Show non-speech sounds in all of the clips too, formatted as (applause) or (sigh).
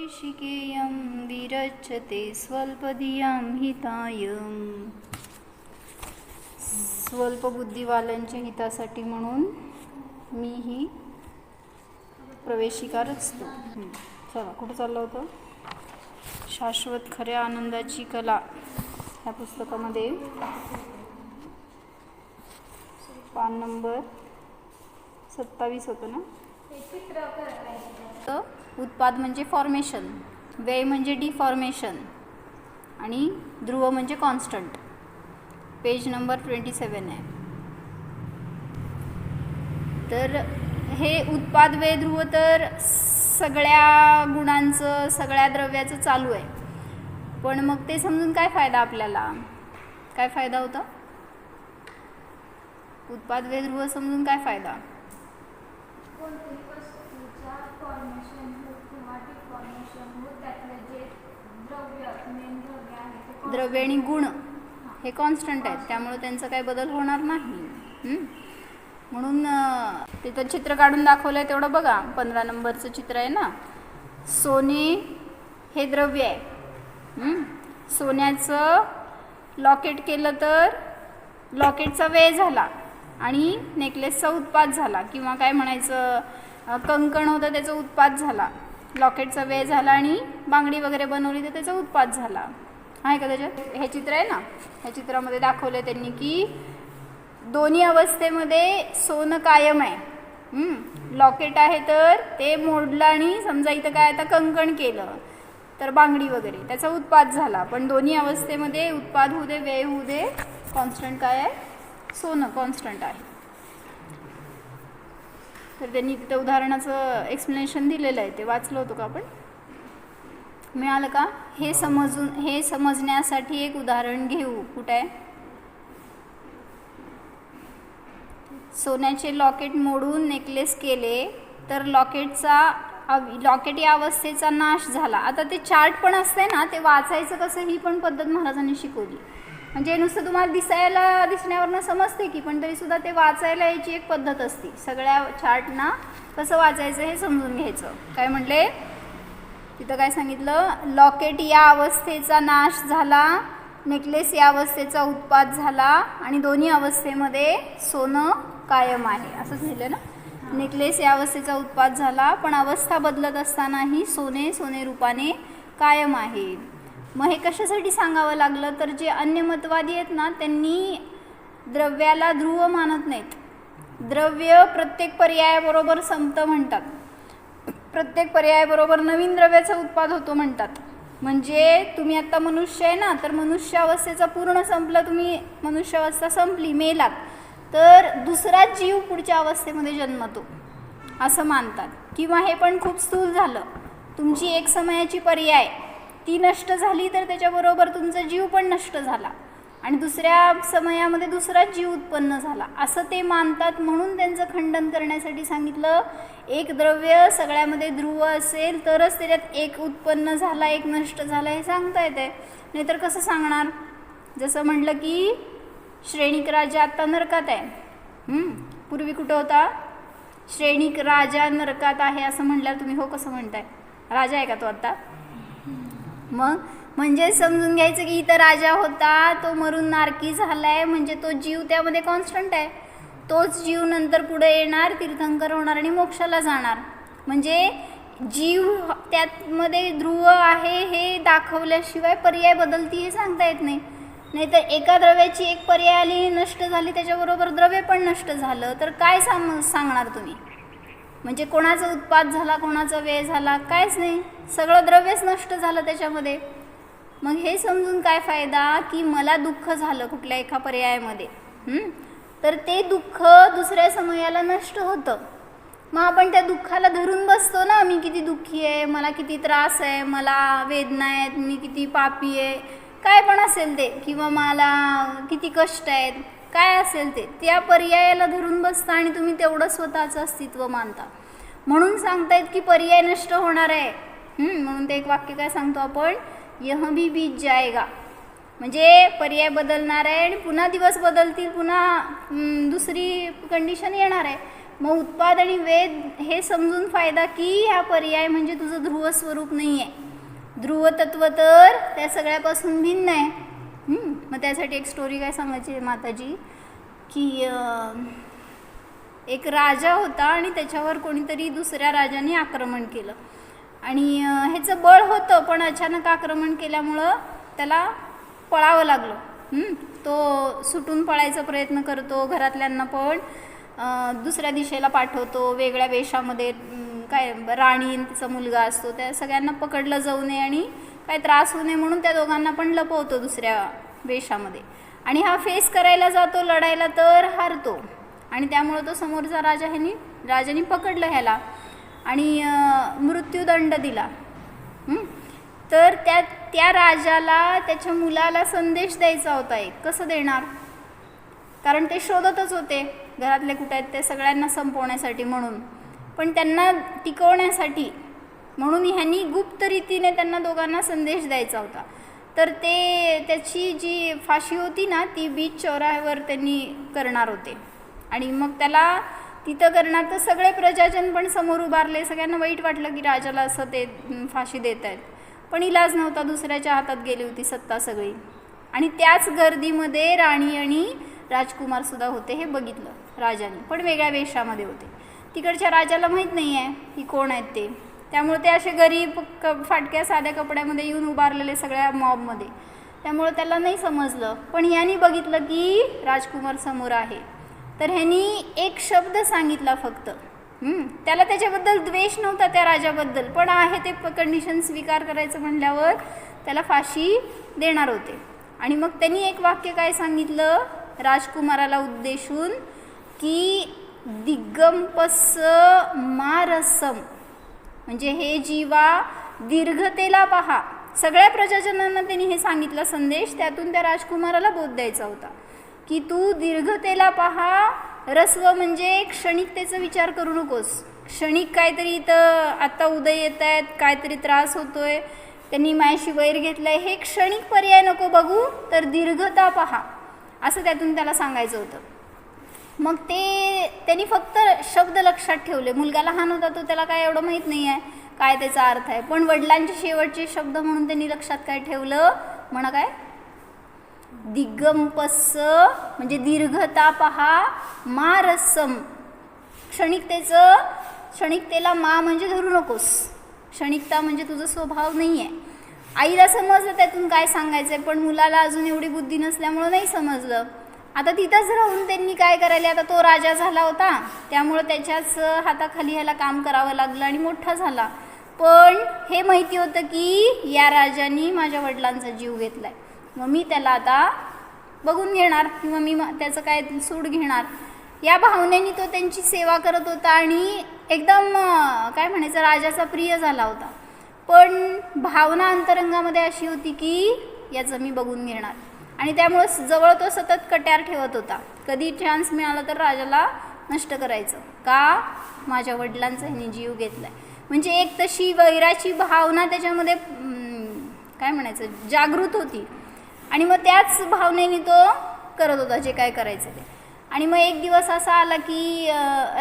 शिकेयं विरच्यते स्वल्पधियां हितायं। स्वल्पबुद्धिवाल्यांच्या हितासाठी म्हणून मी ही प्रवेशिका रचतो. चला कुठं चाललं होतं? शाश्वत खऱ्या आनंदाची कला ह्या पुस्तकामध्ये. पान नंबर सत्तावीस होतं ना? तर उत्पाद म्हणजे फॉर्मेशन व्यय म्हणजे डिफॉर्मेशन आणि ध्रुव म्हणजे constant page number twenty seven आहे. तर हे उत्पाद व्यय ध्रुव तर सगळ्या गुणांचं सगळ्या द्रव्याचं चालू आहे. पण मग ते समजून काय फायदा आपल्याला? काय फायदा होता? उत्पाद व्यय ध्रुव समजून काय फायदा कोणत्याही वस्तूच्या फॉर्मेशन होत किंवा डिफॉर्मेशन होत त्यातलं जे द्रव्य आणि गुण हे कॉन्स्टंट आहेत. त्यामुळे त्यांचा काही बदल होणार नाही. म्हणून तिथं चित्र काढून दाखवलं आहे तेवढं बघा. पंधरा नंबरचं चित्र आहे ना? सोने हे द्रव्य आहे. सोन्याचं लॉकेट केलं तर लॉकेटचा वेळ झाला आणि नेकलेसचा उत्पाद झाला. किंवा काय म्हणायचं? कंकण होतं त्याचा उत्पाद झाला. लॉकेटचा वेळ झाला आणि बांगडी वगैरे बनवली तर त्याचा उत्पाद झाला. आहे का त्याच्यात? हे चित्र आहे ना? ह्या चित्रामध्ये दाखवलं त्यांनी की दोन्ही अवस्थेमध्ये सोनं कायम आहे. लॉकेट आहे तर ते मोडलं आणि समजा इथं काय आता कंकण केलं तर बांगडी वगैरे त्याचा उत्पाद झाला. पण दोन्ही अवस्थेमध्ये उत्पाद होऊ दे व्यय होऊ दे कॉन्स्टंट काय आहे? सोनं कॉन्स्टंट आहे. तर त्यांनी तिथं उदाहरणाचं एक्सप्लेनेशन दिलेलं आहे ते वाचलं होतं का आपण? मिळालं का? हे समजून हे समजण्यासाठी एक उदाहरण घेऊ. कुठे आहे? सोन्याचे लॉकेट मोडून नेकलेस केले तर लॉकेटचा लॉकेट या अवस्थेचा नाश झाला. आता ते चार्ट पण असते ना ते वाचायचं कसं ही पण पद्धत महाराजांनी शिकवली. म्हणजे नुसतं तुम्हाला दिसायला दिसण्यावरनं समजते की पण तरीसुद्धा ते वाचायला याची एक पद्धत असते. सगळ्या चार्टना कसं वाचायचं हे समजून घ्यायचं. काय म्हणले? तिथं काय सांगितलं? लॉकेट या अवस्थेचा नाश झाला नेकलेस या अवस्थेचा उत्पाद झाला आणि दोन्ही अवस्थेमध्ये सोनं कायम आहे. असंच लिहिलं ना? नेकलेस या अवस्थेचा उत्पाद झाला पण अवस्था बदलत असतानाही सोने सोने रूपाने कायम आहे. मग हे कशासाठी सांगावं लागलं? तर जे अन्य मतवादी आहेत ना त्यांनी द्रव्याला ध्रुव मानत नाहीत. द्रव्य प्रत्येक पर्यायाबरोबर संपतं म्हणतात. प्रत्येक पर्यायाबरोबर नवीन द्रव्याचा उत्पाद होतो म्हणतात. म्हणजे तुम्ही आत्ता मनुष्य आहे ना तर मनुष्य अवस्थेचा पूर्ण संपलं तुम्ही मनुष्य अवस्था संपली मेलात. तर दुसरा जीव पुढच्या अवस्थेमध्ये जन्मतो असं मानतात. किंवा हे पण खूप स्थूल झालं. तुमची एक समयाची पर्याय. ती नष्ट झाली तर त्याच्याबरोबर तुमचा जीव पण नष्ट झाला. आणि दुसऱ्या समयामध्ये दुसरा जीव उत्पन्न झाला. असं ते मानतात म्हणून त्यांचं खंडन करण्यासाठी सांगितलं एक द्रव्य सगळ्यामध्ये ध्रुव असेल तरच त्याच्यात एक उत्पन्न झाला एक नष्ट झाला हे सांगता येते. नाहीतर कसं सांगणार? जसं म्हटलं की श्रेणिक राजा आत्ता नरकात आहे. पूर्वी कुठं होता? श्रेणिक राजा नरकात आहे असं म्हटल्यावर तुम्ही हो कसं म्हणताय? राजा आहे का तो आत्ता मग? म्हणजे समजून घ्यायचं की इथं राजा होता तो मरून नारकी झालाय म्हणजे तो जीव त्यामध्ये कॉन्स्टंट आहे. तोच जीव नंतर पुढे येणार तीर्थंकर होणार आणि मोक्षाला जाणार. म्हणजे जीव त्यामध्ये ध्रुव आहे हे दाखवल्याशिवाय पर्याय बदलती हे सांगता येत नाही. नाहीतर एका द्रव्याची एक पर्याय आली नष्ट झाली त्याच्याबरोबर द्रव्य पण नष्ट झालं. तर काय सांग सांगणार तुम्ही? म्हणजे कोणाचा उत्पाद झाला कोणाचा व्यय झाला कायच नाही. सगळं द्रव्यच नष्ट झालं त्याच्यामध्ये. मग हे समजून काय फायदा की मला दुःख झालं कुठल्या एका पर्यायामध्ये? तर ते दुःख दुसऱ्या समयाला नष्ट होतं. मग आपण त्या दुःखाला धरून बसतो ना मी किती दुःखी आहे मला किती त्रास आहे मला वेदना आहेत मी किती पापी आहे. काय पण असेल ते. किंवा मला किती कष्ट आहेत काय असेल ते त्या पर्यायाला धरून बसता आणि तुम्ही तेवढं स्वतःचं अस्तित्व मानता. म्हणून सांगतायत की पर्याय नष्ट होणार आहे. म्हणून ते एक वाक्य काय सांगतो आपण? यह भी बीत जाएगा. म्हणजे पर्याय बदलणार आहे आणि पुन्हा दिवस बदलतील पुन्हा दुसरी कंडिशन येणार आहे. मग उत्पाद आणि वेद हे समजून फायदा की हा पर्याय म्हणजे तुझं ध्रुव स्वरूप नाही आहे ध्रुव तत्व तर त्या सगळ्यापासून भिन्न आहे. मग त्यासाठी एक स्टोरी काय सांगायची आहे माताजी? की एक राजा होता आणि त्याच्यावर कोणीतरी दुसऱ्या राजाने आक्रमण केलं. आणि ह्याचं बळ होतं पण अचानक आक्रमण केल्यामुळं त्याला पळावं लागलं. तो सुटून पळायचा प्रयत्न करतो घरातल्यांना पण. दुसऱ्या दिशेला पाठवतो वेगळ्या वेशामध्ये काय राणी तिचा मुलगा असतो त्या सगळ्यांना पकडलं जाऊ नये आणि काय त्रास होऊ नये म्हणून त्या दोघांना पण लपवतो दुसऱ्या वेशामध्ये आणि हा फेस करायला जातो लढायला तर हारतो. आणि त्यामुळं तो समोरचा राजा ह्यानी राजाने पकडलं ह्याला आणि मृत्यूदंड दिला. तर त्या त्या राजाला त्याच्या मुलाला संदेश द्यायचा होता एक. कसं देणार? कारण ते शोधतच होते. घरातले कुठे आहेत ते सगळ्यांना संपवण्यासाठी म्हणून. पण त्यांना टिकवण्यासाठी म्हणून ह्यांनी गुप्त रीतीने त्यांना दोघांना संदेश द्यायचा होता. तर ते त्याची जी फाशी होती ना ती बीच चौऱ्यावर त्यांनी करणार होते. आणि मग त्याला तिथं करणार तर सगळे प्रजाजन पण समोर उभारले. सगळ्यांना वाईट वाटलं की राजाला असं ते फाशी देत आहेत. पण इलाज नव्हता दुसऱ्याच्या हातात गेली होती सत्ता सगळी. आणि त्याच गर्दीमध्ये राणी आणि राजकुमार सुद्धा होते हे बघितलं राजाने. पण वेगळ्या वेशामध्ये होते. तिकडच्या राजाला माहीत नाही आहे की कोण आहेत ते. त्यामुळे ते असे गरीब क फाटक्या साध्या कपड्यामध्ये येऊन उभारलेले सगळ्या मॉबमध्ये. त्यामुळं त्याला नाही समजलं. पण यांनी बघितलं की राजकुमार समोर आहे. तर ह्यांनी एक शब्द सांगितला फक्त. त्याला त्याच्याबद्दल द्वेष नव्हता त्या राजाबद्दल. पण आहे ते कंडिशन स्वीकार करायचं म्हणल्यावर त्याला फाशी देणार होते. आणि मग त्यांनी एक वाक्य काय सांगितलं? राजकुमाराला उद्देशून की दिग्गंपस मारसम. म्हणजे हे जीवा दीर्घतेला पहा. सगळ्या प्रजाजनांना त्यांनी हे सांगितलं संदेश. त्यातून त्या राजकुमाराला बोध द्यायचा होता. की तू दीर्घतेला पहा. रस्व म्हणजे क्षणिकतेचा विचार करू नकोस. क्षणिक काहीतरी इथं आत्ता उदय येत आहेत काहीतरी त्रास होतोय. त्यांनी मायाशी वैर घेतलाय. हे क्षणिक पर्याय नको बघू तर दीर्घता पहा. असं त्यातून त्याला सांगायचं होतं. मग ते त्यांनी फक्त शब्द लक्षात ठेवले. मुलगा लहान होता तो त्याला काय एवढं माहीत नाही आहे काय त्याचा अर्थ आहे. पण वडिलांचे शेवटचे शब्द म्हणून त्यांनी लक्षात काय ठेवलं? म्हणा काय? दिग्गंपस म्हणजे दीर्घता पहा मारसम. क्षणिकतेचं क्षणिकतेला मा म्हणजे धरू नकोस. क्षणिकता म्हणजे तुझा स्वभाव नाही आहे आईला समजलं त्यातून काय सांगायचं आहे पण मुलाला अजून एवढी बुद्धी नसल्यामुळं नाही समजलं. आता तिथंच राहून त्यांनी काय करायला आता तो राजा झाला होता त्यामुळं त्याच्याच हाताखाली ह्याला काम करावं लागलं आणि मोठा झाला. पण हे माहिती होतं की या राजांनी माझ्या वडिलांचा जीव घेतला आहे मग मी त्याला आता बघून घेणार किंवा मी त्याचं काय सूड घेणार. या भावनेने तो त्यांची सेवा करत होता आणि एकदम काय म्हणायचं राजाचा प्रिय झाला होता. पण भावना अंतरंगामध्ये अशी होती की याचं मी बघून घेणार. आणि त्यामुळं जवळ तो सतत कट्यार ठेवत होता. कधी चान्स मिळाला तर राजाला नष्ट करायचं. का? माझ्या वडिलांचा ह्याने जीव घेतला आहे म्हणजे एक तशी वैराची भावना त्याच्यामध्ये काय म्हणायचं? जागृत होती. आणि मग त्याच भावनेने तो करत होता जे काय करायचं ते. आणि मग एक दिवस असा आला की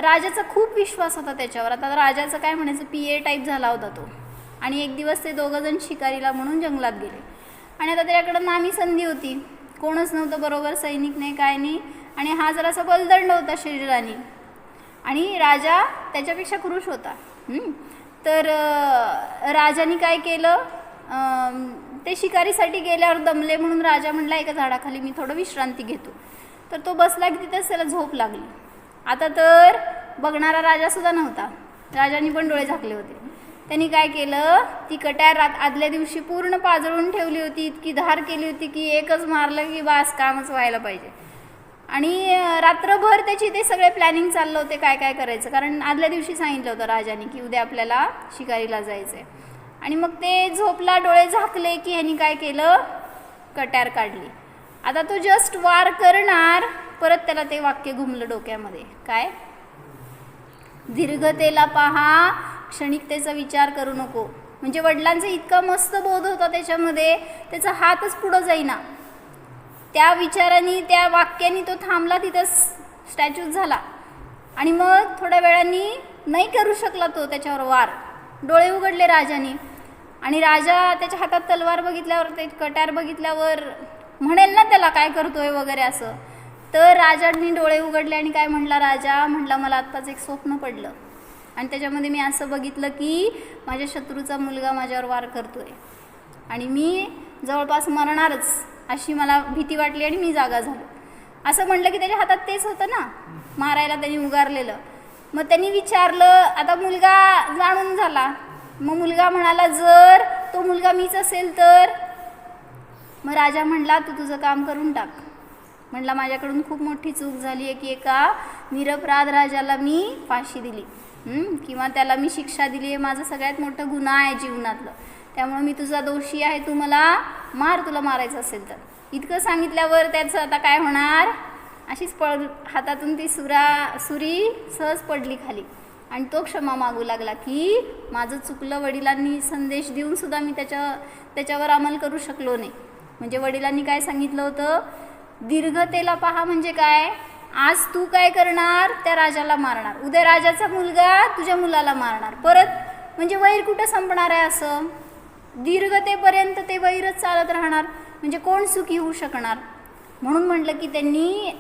राजाचा खूप विश्वास होता त्याच्यावर. आता राजाचं काय म्हणायचं? पी ए टाईप झाला होता तो. आणि एक दिवस ते दोघंजण शिकारीला म्हणून जंगलात गेले. आणि आता त्याच्याकडं नामी संधी होती. कोणच नव्हतं बरोबर सैनिक नाही काय नाही. आणि हा जरासा बलदंड होता शरीराने आणि राजा त्याच्यापेक्षा क्रुश होता. तर राजाने काय केलं? ते शिकारीसाठी गेल्यावर दमले म्हणून राजा म्हणला एका झाडाखाली मी थोडं विश्रांती घेतो. तर तो बसला की तिथेच त्याला झोप लागली. आता तर बघणारा राजासुद्धा नव्हता. राजाने पण डोळे झाकले होते. त्यांनी काय केलं? ती कट्यार रात आदल्या दिवशी पूर्ण पाजळून ठेवली होती इतकी धार केली होती की एकच मारलं की बास कामच व्हायला पाहिजे. आणि रात्रभर त्याची ते सगळे प्लॅनिंग चाललं होते काय काय करायचं? कारण आदल्या दिवशी सांगितलं होतं राजाने की उद्या आपल्याला शिकारीला जायचं आहे आणि मग ते झोपला डोळे झाकले की ह्यांनी काय केलं? कट्यार काढली. आता तो जस्ट वार करणार परत त्याला ते वाक्य घुमलं डोक्यामध्ये. काय? दीर्घतेला पहा क्षणिकतेचा विचार करू नको. म्हणजे वडिलांचा इतका मस्त बोध होता त्याच्यामध्ये त्याचा हातच पुढं जाईना. त्या विचाराने त्या वाक्याने तो थांबला तिथं स्टॅच्यूज झाला. आणि मग थोड्या वेळाने नाही करू शकला तो त्याच्यावर वार. डोळे उघडले राजाने. आणि राजा त्याच्या हातात तलवार बघितल्यावर ते कट्यार बघितल्यावर म्हणेल ना त्याला काय करतोय वगैरे असं. तर राजांनी डोळे उघडले आणि काय म्हणला राजा? म्हटला मला आत्ताच एक स्वप्न पडलं. आणि त्याच्यामध्ये मी असं बघितलं की माझ्या शत्रूचा मुलगा माझ्यावर वार करतो आहे आणि मी जवळपास मरणारच अशी मला भीती वाटली आणि मी जागा झालो. असं म्हटलं की त्याच्या हातात तेच होतं ना मारायला त्यांनी उगारलेलं. मग त्यांनी विचारलं आता मुलगा जाणून झाला. मग मुलगा म्हणाला जर तो मुलगा मीच असेल तर? मग राजा म्हणला तू तुझं काम करून टाक. म्हणला माझ्याकडून खूप मोठी चूक झाली आहे की एका निरपराध राजाला मी फाशी दिली. किंवा त्याला मी शिक्षा दिली आहे माझं सगळ्यात मोठं गुन्हा आहे जीवनातलं. त्यामुळे मी तुझा दोषी आहे तू मला मार तुला मारायचं असेल तर. इतकं सांगितल्यावर त्याचं आता काय होणार? अशीच पळ हातातून ती सुरा सुरी सहज पडली खाली. आणि तो क्षमा मागू लागला की माझं चुकलं वडिलांनी संदेश देऊन सुद्धा मी त्याच्या त्याच्यावर अंमल करू शकलो नाही. म्हणजे वडिलांनी काय सांगितलं होतं? दीर्घतेला पहा म्हणजे काय? आज तू काय करणार? त्या राजाला मारणार. उद्या राजाचा मुलगा तुझ्या मुलाला मारणार. परत म्हणजे वैर कुठं संपणार आहे असं? दीर्घतेपर्यंत ते वैरच चालत राहणार. म्हणजे कोण सुखी होऊ शकणार? म्हणून म्हटलं की त्यांनी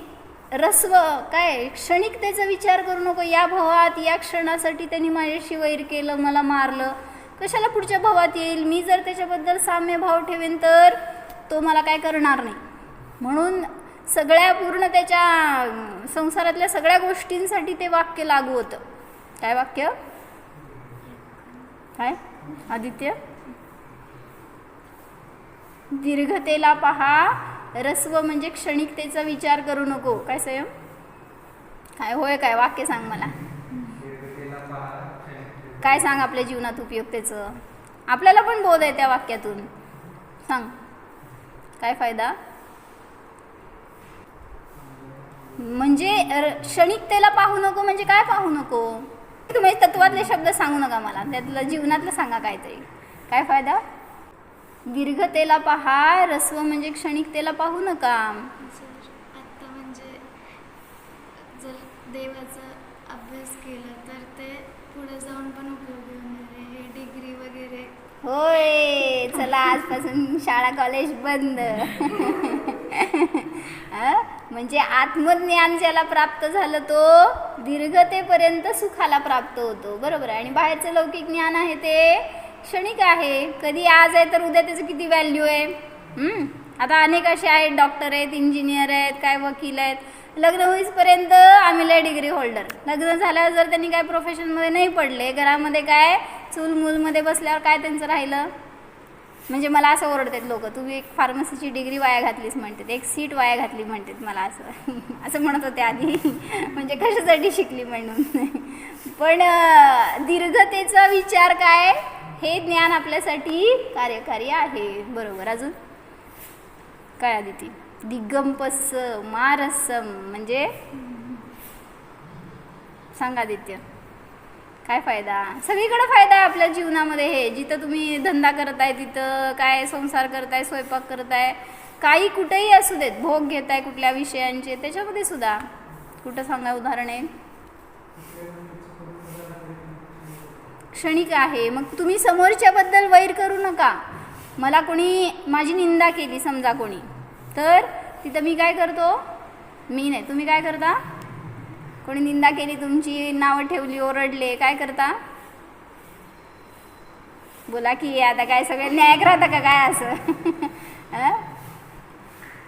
रस्व काय क्षणिकतेचा विचार करू नको. या भावात या क्षणासाठी त्यांनी माझ्याशी वैर केलं मला मारलं. कशाला पुढच्या भावात येईल? मी जर त्याच्याबद्दल साम्य भाव ठेवेन तर तो मला काय करणार नाही. म्हणून सगळ्या पूर्ण त्याच्या संसारातल्या सगळ्या गोष्टींसाठी ते वाक्य लागू होतं. काय वाक्य? काय? आदित्य? दीर्घतेला पहा रस्व म्हणजे क्षणिकतेचा विचार करू नको. काय संयम काय? होय काय? वाक्य सांग मला. काय सांग आपल्या जीवनात उपयुक्तेचं आपल्याला पण बोध आहे त्या वाक्यातून. सांग. काय फायदा? म्हणजे क्षणिकतेला पाहू नको म्हणजे काय पाहू नको? तुम्ही तत्वातले शब्द सांगू नका मला. त्यातलं जीवनातलं सांगा काहीतरी. काय फायदा? दीर्घतेला पहा रस्व म्हणजे क्षणिकतेला पाहू नका. आत्ता म्हणजे जर देवाचा अभ्यास केला तर ते पुढे जाऊन पण उपयोगी होणार आहे. हे डिग्री वगैरे. होय. चला आजपासून शाळा कॉलेज बंद? (laughs) म्हणजे आत्मज्ञान ज्याला प्राप्त झालं तो दीर्घतेपर्यंत सुखाला प्राप्त होतो. बरोबर आहे? आणि बाहेरचं लौकिक ज्ञान आहे ते क्षणिक आहे. कधी आज आहे तर उद्या त्याचं किती व्हॅल्यू आहे? आता अनेक असे आहेत डॉक्टर आहेत इंजिनियर आहेत काय वकील आहेत. लग्न होईपर्यंत आम्ही लय डिग्री होल्डर लग्न झाल्यावर जर त्यांनी काय प्रोफेशनमध्ये नाही पडले घरामध्ये काय चूल मूलमध्ये बसल्यावर काय त्यांचं राहिलं? म्हणजे मला असं ओरडतात लोक तू एक फार्मसीची डिग्री वाया घातलीस म्हणतात. एक सीट वाया घातली म्हणतात मला असं. (laughs) असं म्हणत होते आधी. (laughs) म्हणजे कशासाठी शिकली म्हणून. (laughs) पण दीर्घतेचा विचार काय? हे ज्ञान आपल्यासाठी कार्यकारी आहे. बरोबर. अजून? काय आदिती? दिगंपस मारसम म्हणजे? सांगा आदित्य. काय फायदा? सगळीकडे फायदा आहे आपल्या जीवनामध्ये हे. जिथं तुम्ही धंदा करताय तिथं काय संसार करताय स्वयंपाक करताय काही कुठेही असू देत. भोग घेताय कुठल्या विषयांचे त्याच्यामध्ये सुद्धा. कुठं सांगा उदाहरणे? क्षणिक आहे. मग तुम्ही समोरच्याबद्दल वैर करू नका. मला कोणी माझी निंदा केली समजा कोणी. तर तिथं मी काय करतो? मी नाही. तुम्ही काय करता? कोणी निंदा केली तुमची? नावं ठेवली ओरडले. काय करता? बोला की आता काय सगळे न्यायक राहता का काय असं? (laughs)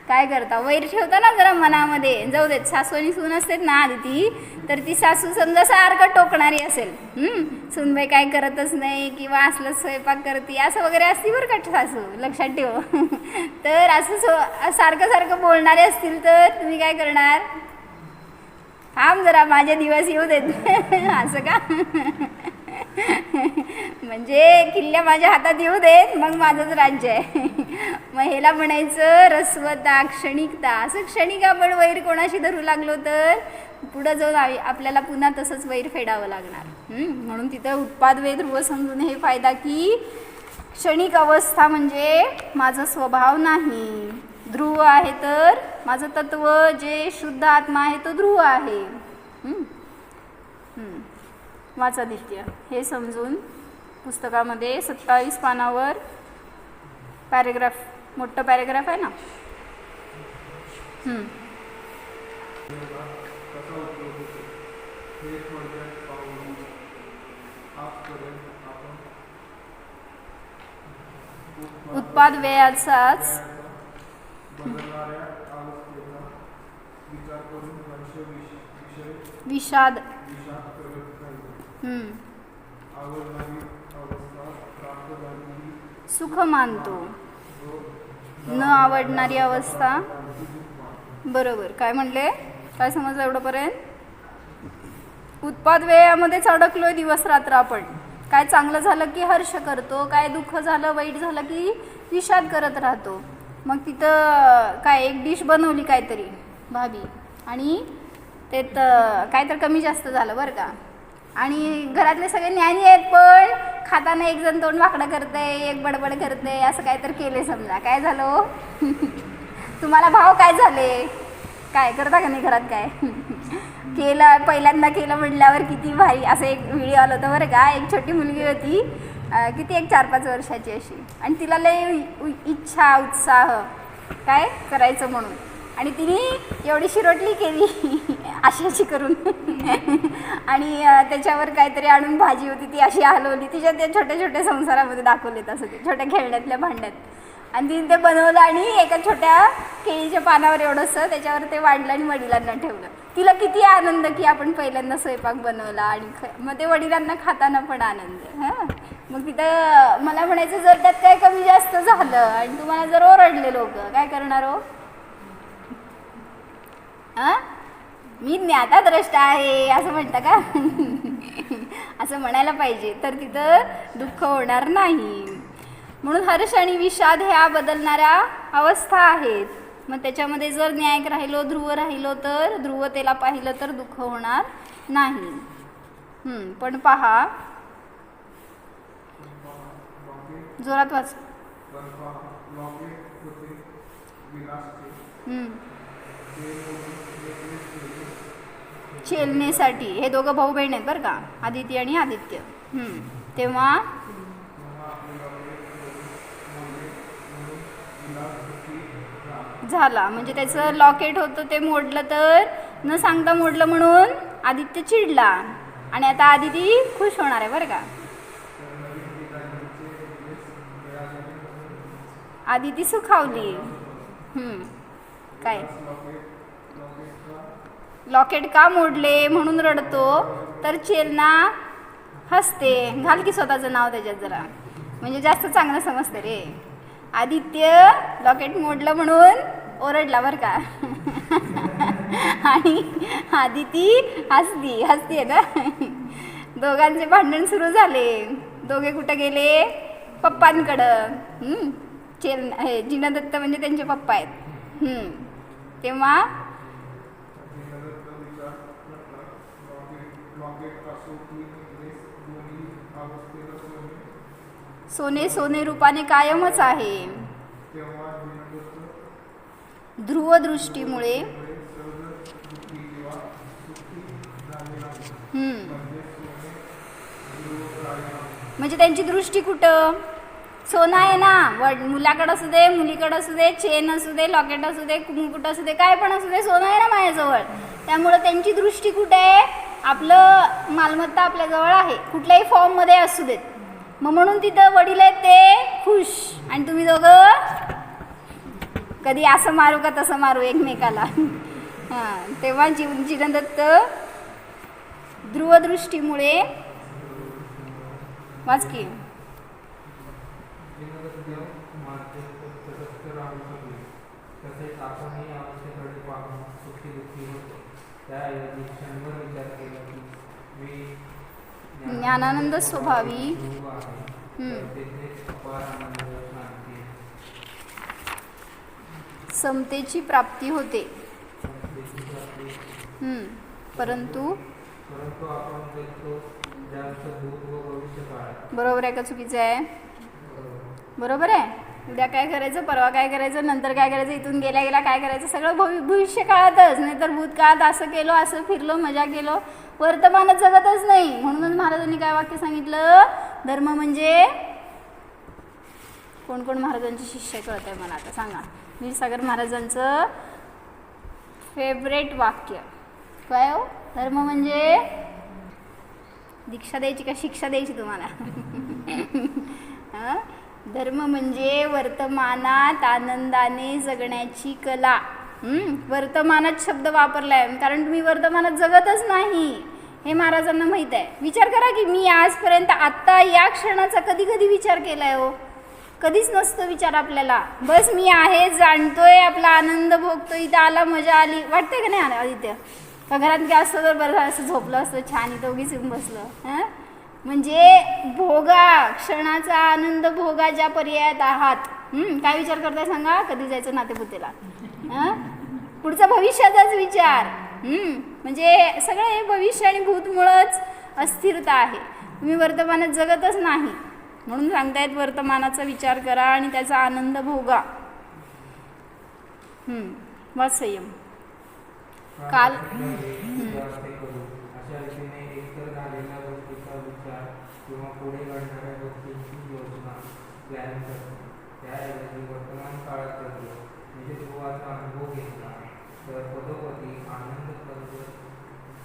काय करता? वैर ठेवता ना जरा मनामध्ये. जाऊ देत सासू आणि सून असतेत ना आधी ती तर ती सासू समजा सारखं टोकणारी असेल. सूनबाई काय करतच नाही किंवा असलं स्वयंपाक करते असं वगैरे असती बरं का सासू? लक्षात ठेव. (laughs) तर असं सो सारखं सारखं बोलणारे असतील तर तुम्ही काय करणार? थांब जरा माझे दिवस येऊ देत. (laughs) असं का? (laughs) म्हणजे किल्ल्या माझ्या हातात येऊ देत मग माझंच राज्य आहे. (laughs) मग ह्याला म्हणायचं रस्वता क्षणिकता. असं क्षणिक आपण वैर कोणाशी धरू लागलो तर पुढं जाऊन आ- आपल्याला पुन्हा तसंच वैर फेडावं लागणार. म्हणून तिथं उत्पाद वेद ध्रुव समजून हे फायदा की क्षणिक अवस्था म्हणजे माझा स्वभाव नाही. ध्रुव आहे तर माझं तत्व जे शुद्ध आत्मा आहे तो ध्रुव आहे. वाचादित्य हे समजून पुस्तकामध्ये सत्तावीस पानावर पॅरेग्राफ मोठं पॅरेग्राफ आहे ना? हम्म. उत्पाद व्ययाचाच बदलणाऱ्या अवस्थेचा विचार करून लक्ष विष- विषय विषाद. विषाद करत. राहिलो हम्म. आवडणारी अवस्था प्राप्त झाली की सुख मानतो. न आवडणारी अवस्था. बरोबर. काय म्हणले? काय समजलं एवढंपर्यंत? उत्पाद व्ययामध्येच अडकलोय दिवस रात्र आपण. काय चांगलं झालं की हर्ष करतो काय दुःख झालं वाईट झालं की विषाद करत राहतो. मग तिथं काय एक डिश बनवली काहीतरी भाभी. आणि ते तर काय तर कमी जास्त झालं बरं का. आणि घरातले सगळे ज्ञानी आहेत पण खाताना एक जण तोंड वाकडं करते एक बडबड करते असं काय तर केले समजा. काय झालं हो? (laughs) तुम्हाला भाव काय झाले? काय करता का नाही घरात काय? (laughs) केलं पहिल्यांदा केलं म्हटल्यावर किती भारी असं एक व्हिडिओ आला होता बरं का. एक छोटी मुलगी होती. अं, किती एक चार पाच वर्षाची अशी. आणि तिला लय इ- इच्छा उत्साह काय करायचं म्हणून. आणि तिने एवढी शिरोटली केली (laughs) अशाची करून. (laughs) आणि अं, त्याच्यावर काहीतरी आणून भाजी होती ती अशी हलवली. तिच्या त्या छोट्या छोट्या संसारामध्ये दाखवले असं ते छोट्या खेळण्यातल्या भांड्यात. आणि तिने ते बनवलं आणि एका छोट्या केळीच्या पानावर एवढंसं त्याच्यावर ते वाढलं आणि वडिलांना ठेवलं. तिला किती आनंद की आपण पहिल्यांदा स्वयंपाक बनवला आणि ख मग ते वडिलांना खाताना पण आनंद हां? मग तिथं मला म्हणायचं जर त्यात काय कमी जास्त झालं आणि तुम्हाला जर ओरडले लोक काय करणार हो? हां? मी ज्ञाताद्रष्टा आहे असं म्हणतं का? (laughs) असं म्हणायला पाहिजे. तर तिथं दुःख होणार नाही. म्हणून हर्ष आणि विषाद ह्या बदलणाऱ्या अवस्था आहेत. मग त्याच्यामध्ये जर न्यायक राहिलो ध्रुव राहिलो तर ध्रुवतेला पाहिलं तर दुःख होणार नाही. पण पहा. जोरात वाच. चेलनेसाठी हे दोघं भाऊ बहीण आहेत बरं का आदित्य आणि आदित्य. तेव्हा तेव्हा आपले लॉकेट मोडले म्हणून विलास दुःखी झाला. म्हणजे त्याचं लॉकेट होतं ते मोडलं तर न सांगता मोडलं म्हणून आदित्य चिडला. आणि आता आदिती खुश होणार आहे बरं का? आदिती सुखावली. काय? लॉकेट का मोडले म्हणून रडतो? तर चेलना हसते. घाल की स्वतःचं नाव त्याच्यात जरा. म्हणजे जास्त चांगलं समजतं रे. आदित्य लॉकेट मोडलं म्हणून ओरडला बरं का? (laughs) आणि आदिती हसली हसते ना? (laughs) दोघांचे भांडण सुरू झाले. दोघे कुठं गेले? पप्पांकडं. चेल हे जिनदत्त म्हणजे त्यांचे पप्पा आहेत. तेव्हा सोने सोने रूपाने कायमच आहे. ध्रुवदृष्टीमुळे. म्हणजे त्यांची दृष्टी कुठं? सोनं आहे ना. वड मुलाकडं असू दे मुलीकडं असू दे चेन असू दे लॉकेट असू दे मुकुट असू दे काय पण असू दे सोनं आहे ना माझ्याजवळ. त्यामुळं त्यांची दृष्टी कुठे आहे? आपलं मालमत्ता आपल्याजवळ आहे. कुठल्याही फॉर्ममध्ये असू देत. मग म्हणून तिथं वडील आहेत ते खुश. आणि तुम्ही दोघं कधी असं मारू का तसं मारू एकमेकाला. हां तेव्हा जीव जिनदत्त ध्रुवदृष्टीमुळे वाच की. दीनदत्त माध्यम समतेची प्राप्ती होते. हम्म. परंतु बरोबर आहे का चुकीचं आहे? बरोबर. आहे. उद्या काय करायचं परवा काय करायचं नंतर काय करायचं इथून गेल्या गेल्या काय करायचं सगळं भवि भविष्य काळातच. नाहीतर भूतकाळात असं केलं असं फिरलो मजा केलो वर्तमानात जगतच नाही. म्हणूनच महाराजांनी काय वाक्य सांगितलं? धर्म म्हणजे कोण कोण महाराजांचे शिष्य कळत आहे मला आता सांगा. वीरसागर महाराजांचं फेवरेट वाक्य. काय हो? धर्म म्हणजे? दीक्षा द्यायची का शिक्षा द्यायची तुम्हाला? (laughs) धर्म म्हणजे वर्तमानात आनंदाने जगण्याची कला. वर्तमानात शब्द वापरलाय. कारण तुम्ही वर्तमानात जगतच नाही. हे महाराजांना माहीत आहे. विचार करा की मी आजपर्यंत आत्ता या क्षणाचा कधी कधी विचार केलाय हो. कधीच नसतो विचार आपल्याला. बस मी आहे जाणतोय आपला आनंद भोगतोय इथं आला मजा आली. वाटते का नाही आला आदित्य का घरात काय असतं तर बरं असं झोपलं असतं छान इथं उगीच येऊन बसलं. म्हणजे भोगा क्षणाचा आनंद भोगा ज्या पर्यायात आहात. काय विचार करताय सांगा? कधी जायचं नातेपुतेला? हां? पुढचा भविष्याचाच विचार. म्हणजे सगळं हे भविष्य आणि भूतमुळंच अस्थिरता आहे. तुम्ही वर्तमानात जगतच नाही. म्हणून सांगतायत वर्तमानाचा विचार करा आणि त्याचा आनंद भोगा. हं, संयम. काल- करतो वर्तमान काळात अनुभव घेतला तर पदोपदी आनंद कर्ज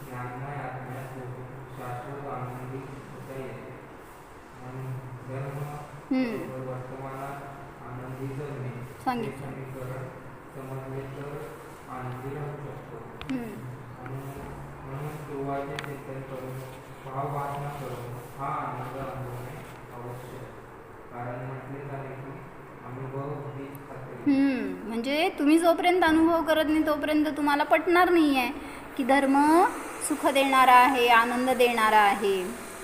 ज्ञानमय आत्म्यात पोहोचून शाश्वत आनंदी होता येते म्हणून धर्म हं. व वर्तमानात आनंदी जगणे हे सांगितलं. समीकरण समजले तर आनंदी राहू शकतो हं. म्हणून म्हणून ध्रुवाचे चिंतन करून भावभावना करून हा आनंद अनुभवणे आवश्यक कारण म्हटले झाले की अनुभव ही खात्री हम्म, म्हणजे तुम्ही जोपर्यंत अनुभव करत नाही तोपर्यंत तुम्हाला पटणार नाही आहे की धर्म सुख देणारा आहे आनंद देणारा आहे.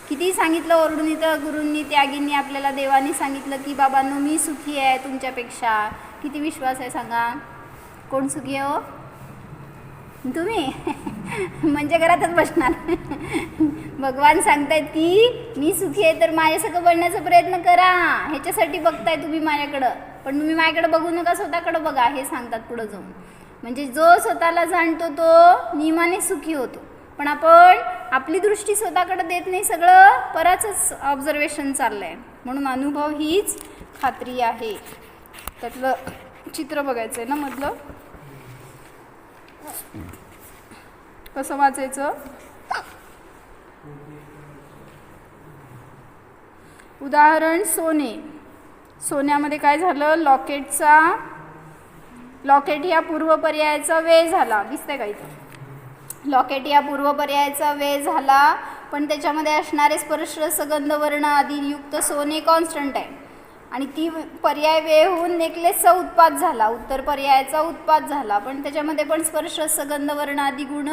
किती सांगितलं ओरडून इथं गुरूंनी त्यागींनी आपल्याला देवानी सांगितलं की बाबांनो मी सुखी आहे तुमच्यापेक्षा. किती विश्वास आहे सांगा. कोण सुखी आहे हो? तुम्ही? (laughs) म्हणजे घरातच बसणार. (laughs) भगवान सांगतायत की मी सुखी आहे तर माझ्यासगळं बनण्याचा प्रयत्न करा. ह्याच्यासाठी बघताय तुम्ही माझ्याकडं. पण तुम्ही माझ्याकडं बघू नका स्वतःकडं बघा हे सांगतात पुढं जाऊन. म्हणजे जो स्वतःला जाणतो तो नियमाने सुखी होतो. पण आपण आपली दृष्टी स्वतःकडे देत नाही सगळं पराचंच ऑब्झर्वेशन चाललं आहे म्हणून अनुभव हीच खात्री आहे. त्यातलं चित्र बघायचं आहे ना मधलं? कसं वाचायचं? उदाहरण सोने. सोन्यामध्ये काय झालं? लॉकेटचा लॉकेट या पूर्व पर्यायाचा वेळ झाला. दिसतंय का इथं? लॉकेट या पूर्व पर्यायाचा वेळ झाला पण त्याच्यामध्ये असणारे स्पर्श सगंध वर्ण सोने कॉन्स्टंट आहे. आणि ती पर्याय वेळ होऊन नेकलेसचा उत्पाद झाला उत्तर पर्यायाचा उत्पाद झाला पण त्याच्यामध्ये पण स्पर्श सगंध वर्ण आदी गुण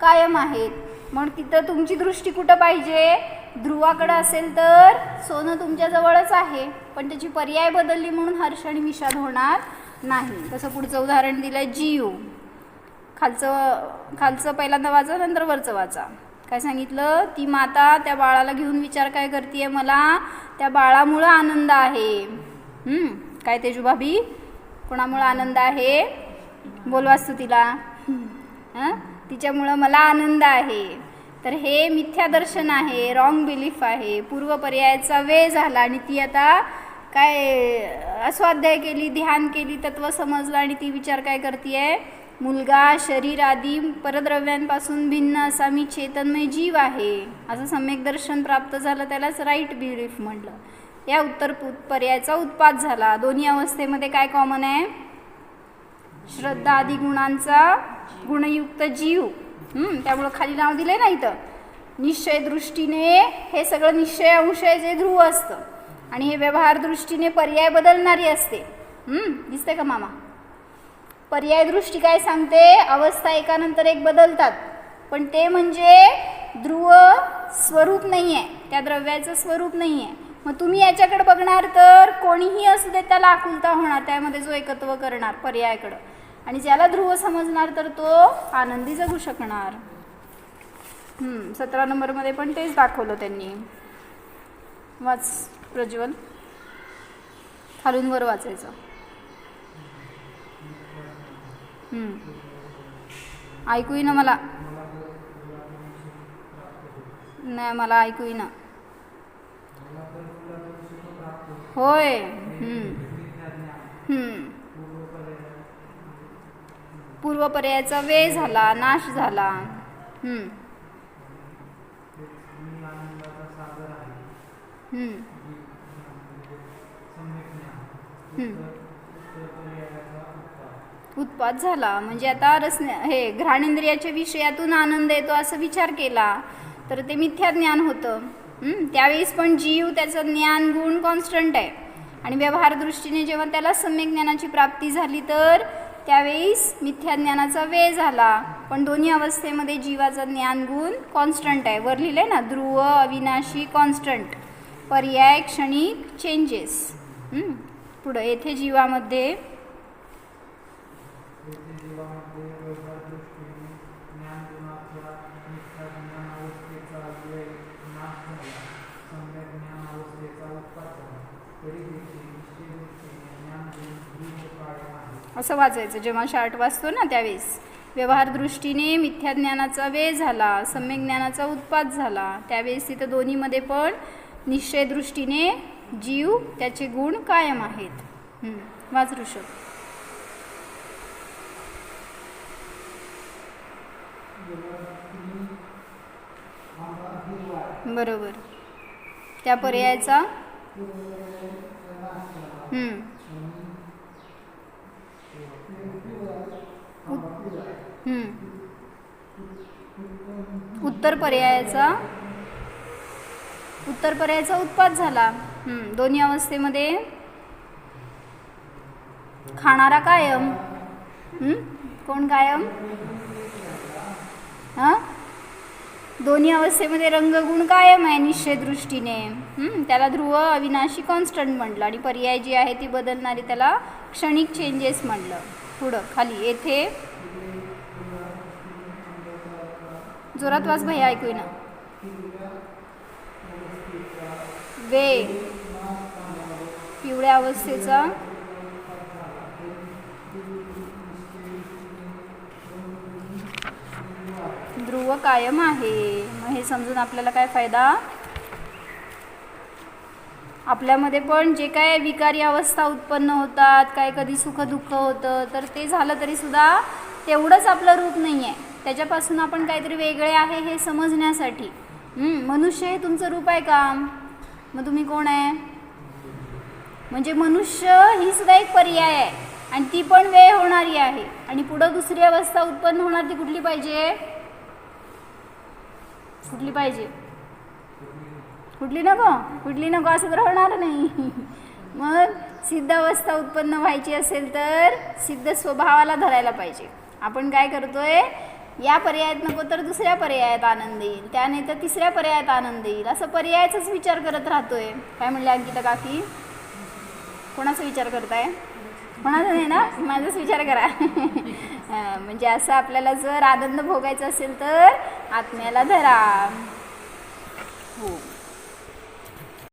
कायम आहेत. मग तिथं तुमची दृष्टी कुठं पाहिजे? ध्रुवाकडं असेल तर सोनं तुमच्याजवळच आहे पण त्याची पर्याय बदलली म्हणून हर्ष आणि विषाद होणार नाही. तसं पुढचं उदाहरण दिलं आहे जीव. खालचं खालचं पहिल्यांदा वाचा नंतर वरचं वाचा. काय सांगितलं? ती माता त्या बाळाला घेऊन विचार काय करते मला? त्या बाळामुळं आनंद आहे. काय तेजू भाभी कोणामुळं आनंद आहे? बोलवास तू तिला हां? तिच्यामुळं मला आनंद आहे. तर हे मिथ्या दर्शन आहे रॉंग बिलीफ आहे. पूर्व पर्यायाचा वेळ झाला आणि ती आता काय अस्वाध्याय केली ध्यान केली तत्व समजलं आणि ती विचार काय करते आहे मुलगा शरीर आदी परद्रव्यांपासून भिन्न असा मी चेतनमय जीव आहे. असं सम्यक दर्शन प्राप्त झालं त्यालाच राईट बिलीफ म्हटलं. या उत्तर पु- पर्यायाचा उत्पाद झाला. दोन्ही अवस्थेमध्ये काय कॉमन आहे? श्रद्धा आदी गुणांचा गुणयुक्त जीव. त्यामुळं खाली नाव दिले ना इथं? निश्चय दृष्टीने हे सगळं निश्चय अंशय जे ध्रुव असतं. आणि हे व्यवहार दृष्टीने पर्याय बदलणारी असते. दिसते का मामा? पर्याय दृष्टी काय सांगते? अवस्था एकानंतर एक बदलतात. पण ते म्हणजे ध्रुव स्वरूप नाही आहे त्या द्रव्याचं स्वरूप नाही आहे मग तुम्ही याच्याकडे बघणार तर कोणीही असू दे त्याला आकुलता होणार त्यामध्ये जो एकत्व करणार पर्यायाकडं. आणि ज्याला ध्रुव समजणार तर तो आनंदी जगू शकणार. सतरा नंबरमध्ये पण तेच दाखवलं त्यांनी. वाच प्रज्वल. खालून वर वाचायचं हम्म. ऐकू येईना मला. नाही मला ऐकू येईना होय. पूर्व पर्यायाचा पूर्वपर्यायाचा वेळ झाला नाश झाला. हम्म. मी आनंदाचा सागर आहे हम्म. सम्यक ज्ञान हम्म. उत्तर पर्यायाचा उत्तर उत्पाद झाला. म्हणजे आता रसने हे घ्राणेंद्रियाच्या विषयातून आनंद येतो असा विचार केला तर ते मिथ्या ज्ञान होतं त्यावेळेस पण जीव त्याचं ज्ञान गुण कॉन्स्टंट आहे. आणि व्यवहार दृष्टीने जेव्हा त्याला सम्यक ज्ञानाची प्राप्ती झाली तर त्यावेळेस मिथ्या ज्ञानाचा वेळ झाला. पण दोन्ही अवस्थेमध्ये जीवाचा ज्ञान गुण कॉन्स्टंट आहे. वर लिहिलं आहे ना ध्रुव अविनाशी कॉन्स्टंट पर्याय क्षणिक चेंजेस पुढं येथे जीवामध्ये येथे जीवामध्ये दृष्टीने ज्ञान अवस्थेचा व्यय नाश झाला. सम्यक ज्ञान अवस्थेचा उत्पाद झाला. तरी देखील आहे. असं वाचायचं. जेव्हा शार्ट वाचतो ना त्यावेळेस व्यवहार दृष्टीने मिथ्या ज्ञानाचा वेळ झाला सम्यक ज्ञानाचा उत्पाद झाला त्यावेळेस तिथं दोन्हीमध्ये पण निश्चय दृष्टीने जीव त्याचे गुण कायम आहेत. वाचू वाच ऋषभ बरोबर. त्या पर्यायाचा उत्तर पर्यायाचा उत्तर पर्यायाचा उत्पाद झाला. दोन्ही अवस्थेमध्ये खाणारा कायम. कोण कायम? हां? दोन्ही अवस्थेमध्ये रंगगुण कायम आहे निश्चय दृष्टीने त्याला ध्रुव अविनाशी कॉन्स्टंट म्हटलं आणि पर्याय जी आहे ती बदलणारी त्याला क्षणिक चेंजेस म्हटलं. पुढं खाली येथे. जोरात वाच भैया ऐकू ना वे पिवळ्या अवस्थेचा ध्रुव कायम आहे. मग हे समजून आपल्याला काय फायदा? आपल्यामध्ये पण जे काय विकारी अवस्था उत्पन्न होतात काय कधी सुख दुःख होतं तर ते झालं तरी सुद्धा तेवढंच आपलं रूप नाही आहे त्याच्यापासून आपण काहीतरी वेगळे आहे हे समजण्यासाठी. मनुष्य हे तुमचं रूप आहे का? मग तुम्ही कोण आहे? म्हणजे मनुष्य ही सुद्धा एक पर्याय आहे. आणि ती पण वेळ होणारी आहे. आणि पुढं दुसरी अवस्था उत्पन्न होणार ती कुठली पाहिजे? कुठली पाहिजे? कुठली नको? कुठली नको असं तर होणार नाही. मग सिद्ध अवस्था उत्पन्न व्हायची असेल तर सिद्ध स्वभावाला धरायला पाहिजे. आपण काय करतोय? या पर्यायात नको तर दुसऱ्या पर्यायात आनंद येईल. त्याने तर तिसऱ्या पर्यायात आनंद येईल. असं पर्यायाचाच विचार करत राहतोय. काय म्हणले अंकिता काकी? कोणाचा विचार करताय? कोणाचा नाही ना? माझाच विचार करा. म्हणजे असं आपल्याला जर आनंद भोगायचा असेल तर आत्म्याला धरा. हो.